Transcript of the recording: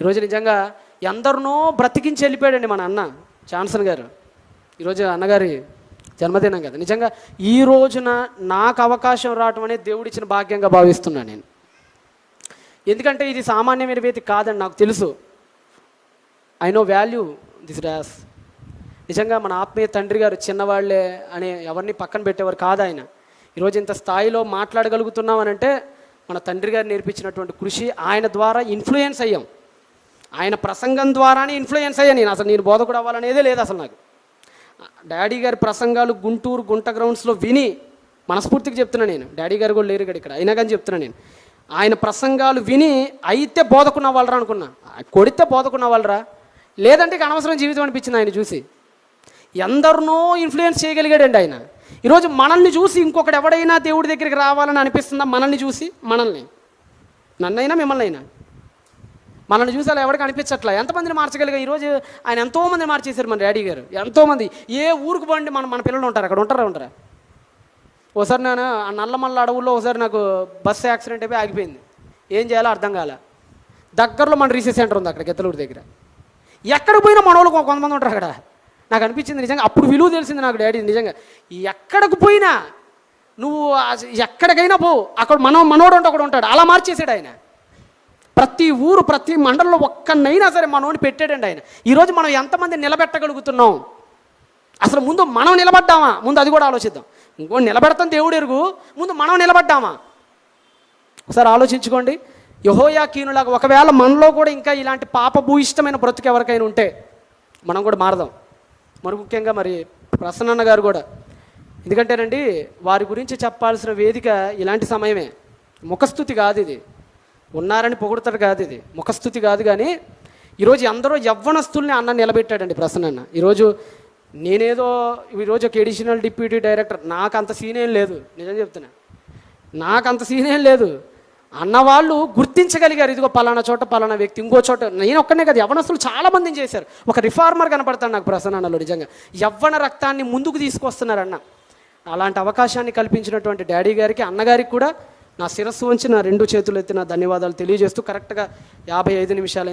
ఈరోజు నిజంగా ఎందరినో బ్రతికించి వెళ్ళిపోయాడండి మన అన్న జాన్సన్ గారు. ఈరోజు అన్నగారి జన్మదినం కదా. నిజంగా ఈ రోజున నాకు అవకాశం రావటం అనేది దేవుడిచ్చిన భాగ్యంగా భావిస్తున్నాను నేను. ఎందుకంటే ఇది సామాన్యమైన వేది కాదని నాకు తెలుసు. I know value this DOS నిజంగా మన ఆత్మీయ తండ్రి గారు చిన్నవాళ్ళే అని ఎవరిని పక్కన పెట్టేవారు కాదు ఆయన. ఈరోజు ఇంత స్థాయిలో మాట్లాడగలుగుతున్నాం అంటే మన తండ్రి గారు నేర్పించినటువంటి కృషి ఆయన ద్వారా ఇన్ఫ్లుయెన్స్ అయ్యాం. ఆయన ప్రసంగం ద్వారానే ఇన్ఫ్లుయెన్స్ అయ్యా నేను. అసలు నేను బోధకుడు అవ్వాలనేదే లేదు అసలు నాకు. డాడీ గారి ప్రసంగాలు గుంటూరు గుంట గ్రౌండ్స్లో విని మనస్ఫూర్తిగా చెప్తున్నా నేను. డాడీ గారు కూడా లేరు ఇక్కడ ఇక్కడ. అయినా కానీ చెప్తున్నా నేను. ఆయన ప్రసంగాలు విని అయితే బోధకున్న వాళ్ళరా అనుకున్నా. కొడితే బోధకున్న వాళ్ళరా లేదంటే ఇక అనవసరం జీవితం అనిపించింది ఆయన చూసి. ఎందరినో ఇన్ఫ్లుయెన్స్ చేయగలిగాడండి ఆయన. ఈరోజు మనల్ని చూసి ఇంకొకటి ఎవడైనా దేవుడి దగ్గరికి రావాలని అనిపిస్తుందా? మనల్ని చూసి? మనల్ని. నన్నైనా మిమ్మల్ని అయినా మనల్ని చూసి ఎవరికి అనిపించట్లా? ఎంతమందిని మార్చగలిగా? ఈరోజు ఆయన ఎంతోమంది మార్చేశారు మన డాడీ గారు. ఎంతోమంది. ఏ ఊరికి బండి మన మన పిల్లలు ఉంటారు అక్కడ? ఉంటారా ఉంటారా? ఒకసారి నేను ఆ నల్లమల్ల అడవుల్లో ఒకసారి నాకు బస్సు యాక్సిడెంట్ అయిపోయి ఆగిపోయింది. ఏం చేయాలో అర్థం కాలే. దగ్గరలో మన రీసెర్చ్ సెంటర్ ఉంది అక్కడ గెత్తలూరు దగ్గర. ఎక్కడ పోయినా మనవాళ్ళు కొంతమంది ఉంటారు అక్కడ. నాకు అనిపించింది నిజంగా అప్పుడు విలువ తెలిసింది నాకు డాడీ నిజంగా. ఎక్కడికి పోయినా నువ్వు ఎక్కడికైనా పో. అక్కడ మనం మనోడు అంటే ఒకడు ఉంటాడు. అలా మార్చేసాడు ఆయన. ప్రతి ఊరు ప్రతి మండలంలో ఒక్కనైనా సరే మనోని పెట్టాడండి ఆయన. ఈరోజు మనం ఎంతమంది నిలబెట్టగలుగుతున్నాం? అసలు ముందు మనం నిలబడ్డామా? ముందు అది కూడా ఆలోచిద్దాం. ఇంకో నిలబెడతాం దేవుడు ఎరుగు. ముందు మనం నిలబడ్డామా? ఒకసారి ఆలోచించుకోండి. యహోయా కీనులాగా ఒకవేళ మనలో కూడా ఇంకా ఇలాంటి పాపభూయిష్టమైన బ్రతుకు ఎవరికైనా ఉంటే మనం కూడా మారదాం. మరి ముఖ్యంగా మరి ప్రసన్నన్న గారు కూడా. ఎందుకంటేనండి వారి గురించి చెప్పాల్సిన వేదిక ఇలాంటి సమయమే. ముఖస్థుతి కాదు ఇది. ఉన్నారని పొగుడతాడు కాదు ఇది. ముఖస్థుతి కాదు కానీ ఈరోజు ఎందరో యవ్వనస్తుల్ని అన్న నిలబెట్టాడండి ప్రసన్న ఈరోజు నేనేదో ఈరోజు ఒక ఎడిషనల్ డిప్యూటీ డైరెక్టర్. నాకు అంత సీన్ ఏం లేదు. నిజం చెప్తున్నా. నాకు అంత సీన్ ఏం లేదు. అన్నవాళ్ళు గుర్తించగలిగారు. ఇదిగో పలానా చోట పలానా వ్యక్తి ఇంకో చోట. నేను ఒక్కనే కాదు యవ్వనస్తులు చాలా మందిని చేశారు. ఒక రిఫార్మర్ కనపడతాడు నాకు ప్రసన్నలో నిజంగా. యవ్వన రక్తాన్ని ముందుకు తీసుకొస్తున్నారన్న. అలాంటి అవకాశాన్ని కల్పించినటువంటి డాడీ గారికి అన్నగారికి కూడా నా శిరస్సు వంచి నా రెండు చేతులు ఎత్తి నా ధన్యవాదాలు తెలియజేస్తూ కరెక్ట్గా యాభై ఐదు నిమిషాలు